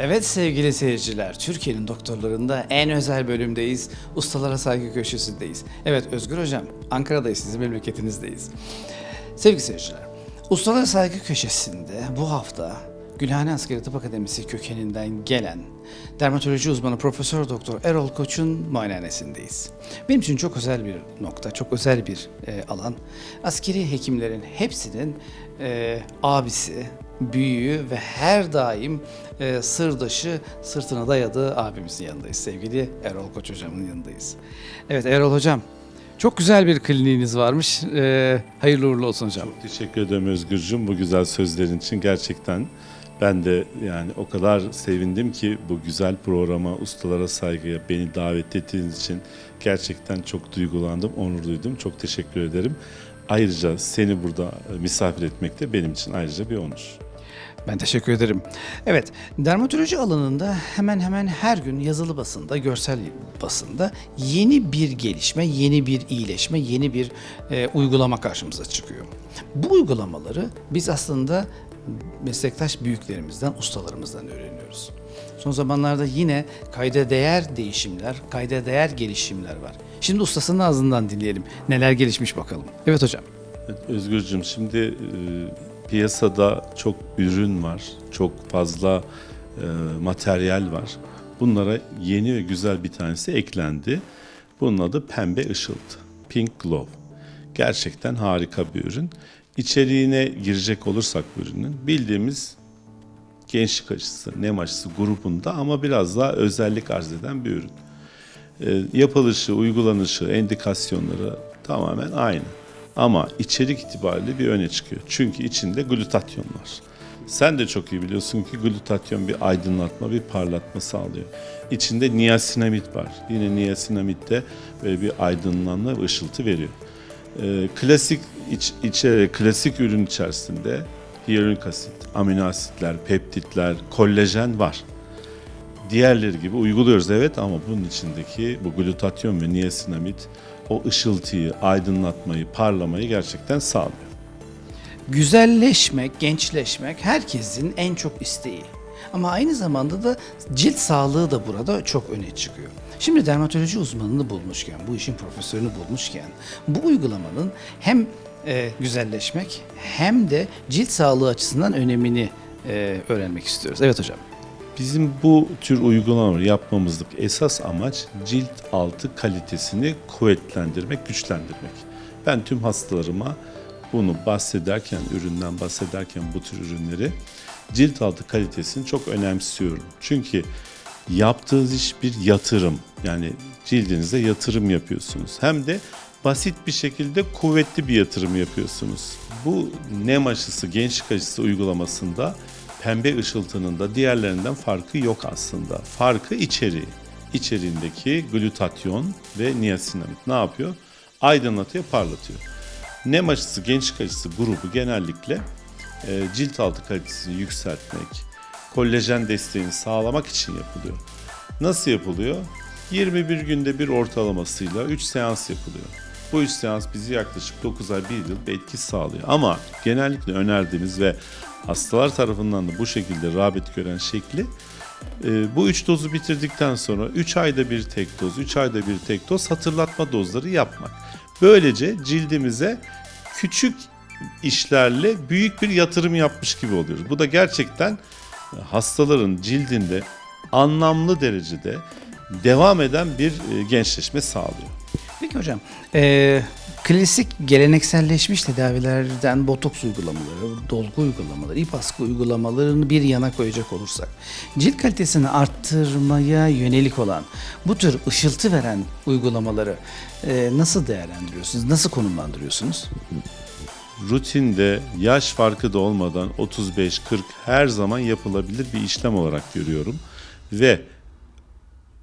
Evet sevgili seyirciler, Türkiye'nin doktorlarında en özel bölümdeyiz. Ustalara saygı köşesindeyiz. Evet Özgür Hocam, Ankara'dayız, sizin memleketinizdeyiz. Sevgili seyirciler, Ustalara Saygı Köşesi'nde bu hafta Gülhane Askeri Tıp Akademisi kökeninden gelen dermatoloji uzmanı Profesör Doktor Erol Koç'un muayenehanesindeyiz. Benim için çok özel bir nokta, çok özel bir e, alan. Askeri hekimlerin hepsinin e, abisi, büyüğü ve her daim e, sırdaşı sırtına dayadığı abimizin yanındayız. Sevgili Erol Koç hocamın yanındayız. Evet Erol hocam, çok güzel bir kliniğiniz varmış. E, hayırlı uğurlu olsun hocam. Teşekkür ederim Özgürcüğüm bu güzel sözlerin için. Gerçekten ben de yani o kadar sevindim ki bu güzel programa, ustalara saygıya beni davet ettiğiniz için gerçekten çok duygulandım, onur duydum. Çok teşekkür ederim. Ayrıca seni burada misafir etmek de benim için ayrıca bir onur. Ben teşekkür ederim. Evet, dermatoloji alanında hemen hemen her gün yazılı basında, görsel basında yeni bir gelişme, yeni bir iyileşme, yeni bir e, uygulama karşımıza çıkıyor. Bu uygulamaları biz aslında meslektaş büyüklerimizden, ustalarımızdan öğreniyoruz. Son zamanlarda yine kayda değer değişimler, kayda değer gelişimler var. Şimdi ustasının ağzından dinleyelim. Neler gelişmiş bakalım. Evet hocam. Evet, Özgürcüğüm şimdi e, piyasada çok ürün var, çok fazla e, materyal var. Bunlara yeni ve güzel bir tanesi eklendi. Bunun adı pembe ışıltı, Pink Glow. Gerçekten harika bir ürün. İçeriğine girecek olursak bu ürünün bildiğimiz gençlik aşısı, nem aşısı grubunda ama biraz daha özellik arz eden bir ürün. E, yapılışı, uygulanışı, endikasyonları tamamen aynı. Ama içerik itibariyle bir öne çıkıyor. Çünkü içinde glutatyon var. Sen de çok iyi biliyorsun ki glutatyon bir aydınlatma, bir parlatma sağlıyor. İçinde niasinamid var. Yine niasinamid de böyle bir aydınlanma ve ışıltı veriyor. Ee, klasik iç, içe, klasik ürün içerisinde hyaluronik asit, amino asitler, peptitler, kollajen var. Diğerleri gibi uyguluyoruz evet ama bunun içindeki bu glutatyon ve niasinamid o ışıltıyı, aydınlatmayı, parlamayı gerçekten sağlıyor. Güzelleşmek, gençleşmek herkesin en çok isteği. Ama aynı zamanda da cilt sağlığı da burada çok öne çıkıyor. Şimdi dermatoloji uzmanını bulmuşken, bu işin profesörünü bulmuşken bu uygulamanın hem e, güzelleşmek hem de cilt sağlığı açısından önemini e, öğrenmek istiyoruz. Evet hocam. Bizim bu tür uygulamaları yapmamızdaki esas amaç cilt altı kalitesini kuvvetlendirmek, güçlendirmek. Ben tüm hastalarıma bunu bahsederken, üründen bahsederken bu tür ürünleri cilt altı kalitesini çok önemsiyorum. Çünkü yaptığınız iş bir yatırım. Yani cildinize yatırım yapıyorsunuz. Hem de basit bir şekilde kuvvetli bir yatırım yapıyorsunuz. Bu nem aşısı, gençlik aşısı uygulamasında pembe ışıltının da diğerlerinden farkı yok aslında. Farkı içeriği. İçeriğindeki glutatyon ve niasinamid ne yapıyor? Aydınlatıyor, parlatıyor. Nem aşısı, gençlik aşısı grubu genellikle e, cilt altı kalitesini yükseltmek, kollajen desteğini sağlamak için yapılıyor. Nasıl yapılıyor? 21 günde bir ortalamasıyla 3 seans yapılıyor. Bu 3 seans bizi yaklaşık 9 ay 1 yıl bir etki sağlıyor. Ama genellikle önerdiğimiz ve hastalar tarafından da bu şekilde rağbet gören şekli e, bu 3 dozu bitirdikten sonra 3 ayda bir tek doz, 3 ayda bir tek doz hatırlatma dozları yapmak. Böylece cildimize küçük işlerle büyük bir yatırım yapmış gibi oluyoruz. Bu da gerçekten hastaların cildinde anlamlı derecede devam eden bir e, gençleşme sağlıyor. Peki hocam, e, klasik gelenekselleşmiş tedavilerden botoks uygulamaları, dolgu uygulamaları, ip askı uygulamalarını bir yana koyacak olursak, cilt kalitesini arttırmaya yönelik olan bu tür ışıltı veren uygulamaları e, nasıl değerlendiriyorsunuz, nasıl konumlandırıyorsunuz? rutinde yaş farkı da olmadan 35-40 her zaman yapılabilir bir işlem olarak görüyorum. Ve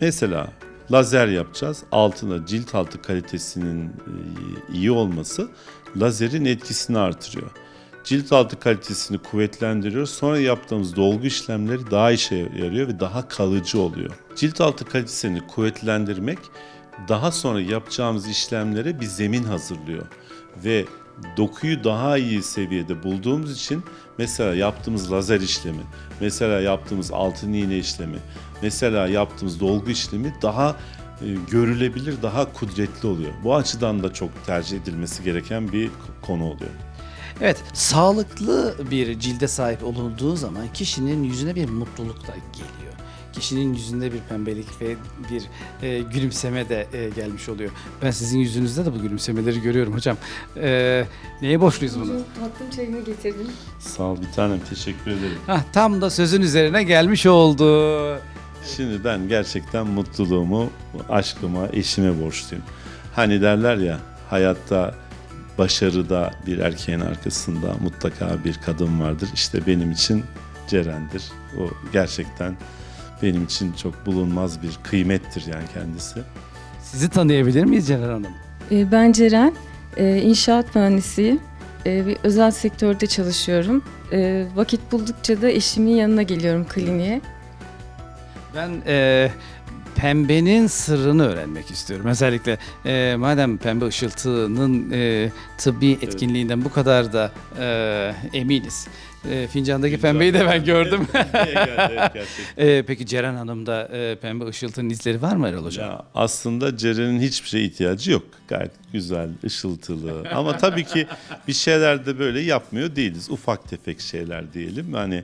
mesela lazer yapacağız. Altına cilt altı kalitesinin e, iyi olması lazerin etkisini artırıyor. Cilt altı kalitesini kuvvetlendiriyor. Sonra yaptığımız dolgu işlemleri daha işe yarıyor ve daha kalıcı oluyor. Cilt altı kalitesini kuvvetlendirmek daha sonra yapacağımız işlemlere bir zemin hazırlıyor ve dokuyu daha iyi seviyede bulduğumuz için mesela yaptığımız lazer işlemi, mesela yaptığımız altın iğne işlemi, mesela yaptığımız dolgu işlemi daha e, görülebilir, daha kudretli oluyor. Bu açıdan da çok tercih edilmesi gereken bir konu oluyor. Evet, sağlıklı bir cilde sahip olunduğu zaman kişinin yüzüne bir mutluluk da geliyor. Kişinin yüzünde bir pembelik ve bir e, gülümseme de e, gelmiş oluyor. Ben sizin yüzünüzde de bu gülümsemeleri görüyorum hocam. E, neye borçluyuz bunu? Tatlım çayını getirdim. Sağ ol bir tanem teşekkür ederim. Hah, tam da sözün üzerine gelmiş oldu. Şimdi ben gerçekten mutluluğumu aşkıma, eşime borçluyum. Hani derler ya hayatta başarıda bir erkeğin arkasında mutlaka bir kadın vardır. İşte benim için Ceren'dir. O gerçekten benim için çok bulunmaz bir kıymettir yani kendisi. Sizi tanıyabilir miyiz Ceren Hanım? Ee, Ben Ceren, Ee, inşaat mühendisiyim. Ee, Bir özel sektörde çalışıyorum. Ee, Vakit buldukça da eşimin yanına geliyorum kliniğe. Ben e, pembenin sırrını öğrenmek istiyorum. Özellikle e, madem pembe ışıltının e, tıbbi etkinliğinden bu kadar da e, eminiz. E, fincandaki pembeyi de ben gördüm. E, peki Ceren Hanım'da e, pembe ışıltının izleri var mı Erol Hocam? Ya aslında Ceren'in hiçbir şeye ihtiyacı yok. Gayet güzel, ışıltılı. Ama tabii ki bir şeyler de böyle yapmıyor değiliz. Ufak tefek şeyler diyelim. Hani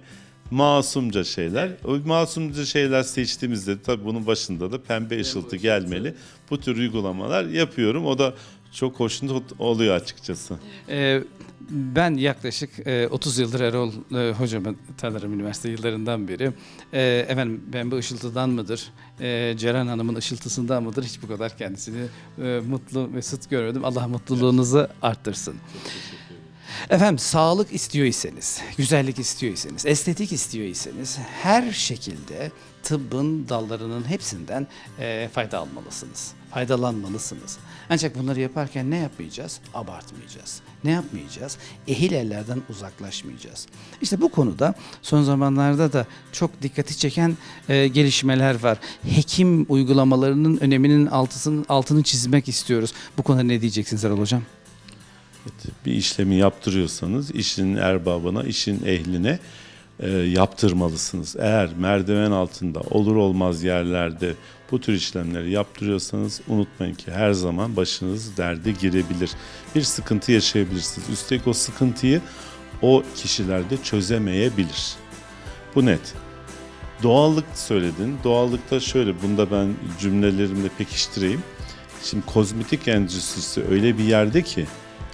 masumca şeyler. O masumca şeyler seçtiğimizde tabii bunun başında da pembe ışıltı gelmeli. Bu tür uygulamalar yapıyorum. O da çok hoşnut oluyor açıkçası. E, ben yaklaşık e, 30 yıldır Erol e, hocamı tanırım üniversite yıllarından beri. E, efendim pembe ışıltıdan mıdır? E, Ceren Hanım'ın ışıltısından mıdır? Hiç bu kadar kendisini e, mutlu mesut görmedim. Allah mutluluğunuzu arttırsın. Efendim sağlık istiyor iseniz, güzellik istiyor iseniz, estetik istiyor iseniz her şekilde tıbbın dallarının hepsinden e, fayda almalısınız. Faydalanmalısınız. Ancak bunları yaparken ne yapmayacağız? Abartmayacağız. Ne yapmayacağız? Ehil ellerden uzaklaşmayacağız. İşte bu konuda son zamanlarda da çok dikkati çeken e, gelişmeler var. Hekim uygulamalarının öneminin altısını, altını çizmek istiyoruz. Bu konuda ne diyeceksiniz Erol Hocam? Bir işlemi yaptırıyorsanız işin erbabına, işin ehline e, yaptırmalısınız. Eğer merdiven altında olur olmaz yerlerde bu tür işlemleri yaptırıyorsanız unutmayın ki her zaman başınız derde girebilir. Bir sıkıntı yaşayabilirsiniz. Üstelik o sıkıntıyı o kişilerde çözemeyebilir. Bu net. Doğallık söyledin. Doğallıkta şöyle, bunda ben cümlelerimle pekiştireyim. Şimdi kozmetik endüstrisi öyle bir yerde ki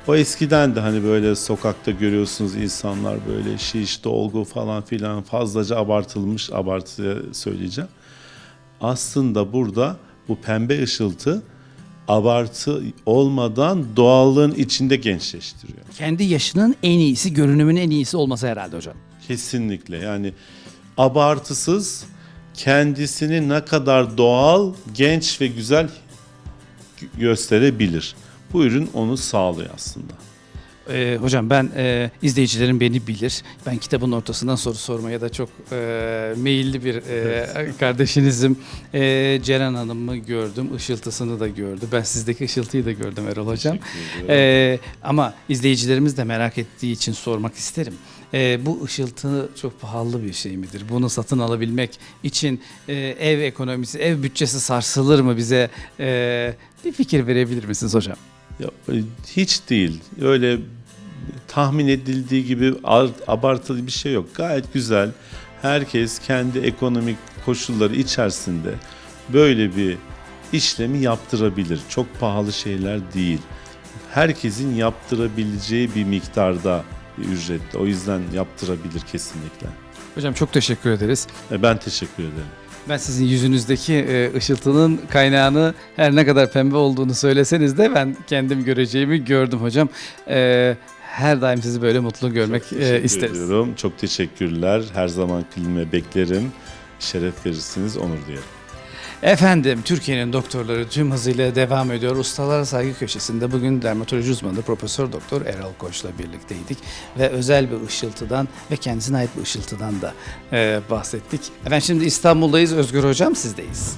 o eskiden de hani böyle sokakta görüyorsunuz insanlar böyle şiş, dolgu falan filan fazlaca abartılmış abartıya söyleyeceğim. Aslında burada bu pembe ışıltı abartı olmadan doğallığın içinde gençleştiriyor. Kendi yaşının en iyisi, görünümün en iyisi olması herhalde hocam. Kesinlikle yani abartısız kendisini ne kadar doğal, genç ve güzel gö- gösterebilir. Bu ürün onu sağlıyor aslında. Ee, hocam ben e, izleyicilerim beni bilir. Ben kitabın ortasından soru sormaya da çok e, meyilli bir e, kardeşinizim. E, Ceren Hanım'ı gördüm, ışıltısını da gördü. Ben sizdeki ışıltıyı da gördüm Erol Hocam. E, ama izleyicilerimiz de merak ettiği için sormak isterim. E, bu ışıltı çok pahalı bir şey midir? Bunu satın alabilmek için e, ev ekonomisi, ev bütçesi sarsılır mı bize? E, bir fikir verebilir misiniz hocam? Ya, e, hiç değil. Öyle tahmin edildiği gibi ar- abartılı bir şey yok. Gayet güzel. Herkes kendi ekonomik koşulları içerisinde böyle bir işlemi yaptırabilir. Çok pahalı şeyler değil. Herkesin yaptırabileceği bir miktarda bir ücretle. O yüzden yaptırabilir kesinlikle. Hocam çok teşekkür ederiz. E, Ben teşekkür ederim. Ben sizin yüzünüzdeki e, ışıltının kaynağını her ne kadar pembe olduğunu söyleseniz de ben kendim göreceğimi gördüm hocam. E, her daim sizi böyle mutlu görmek e, Teşekkür isteriz. ediyorum. Çok teşekkürler. Her zaman klime beklerim. Şeref verirsiniz, onur duyarım. Efendim Türkiye'nin doktorları tüm hızıyla devam ediyor. Ustalara saygı köşesinde bugün dermatoloji uzmanı Profesör Doktor Erol Koç'la birlikteydik ve özel bir ışıltıdan ve kendisine ait bir ışıltıdan da e, bahsettik. Efendim şimdi İstanbul'dayız. Özgür Hocam sizdeyiz.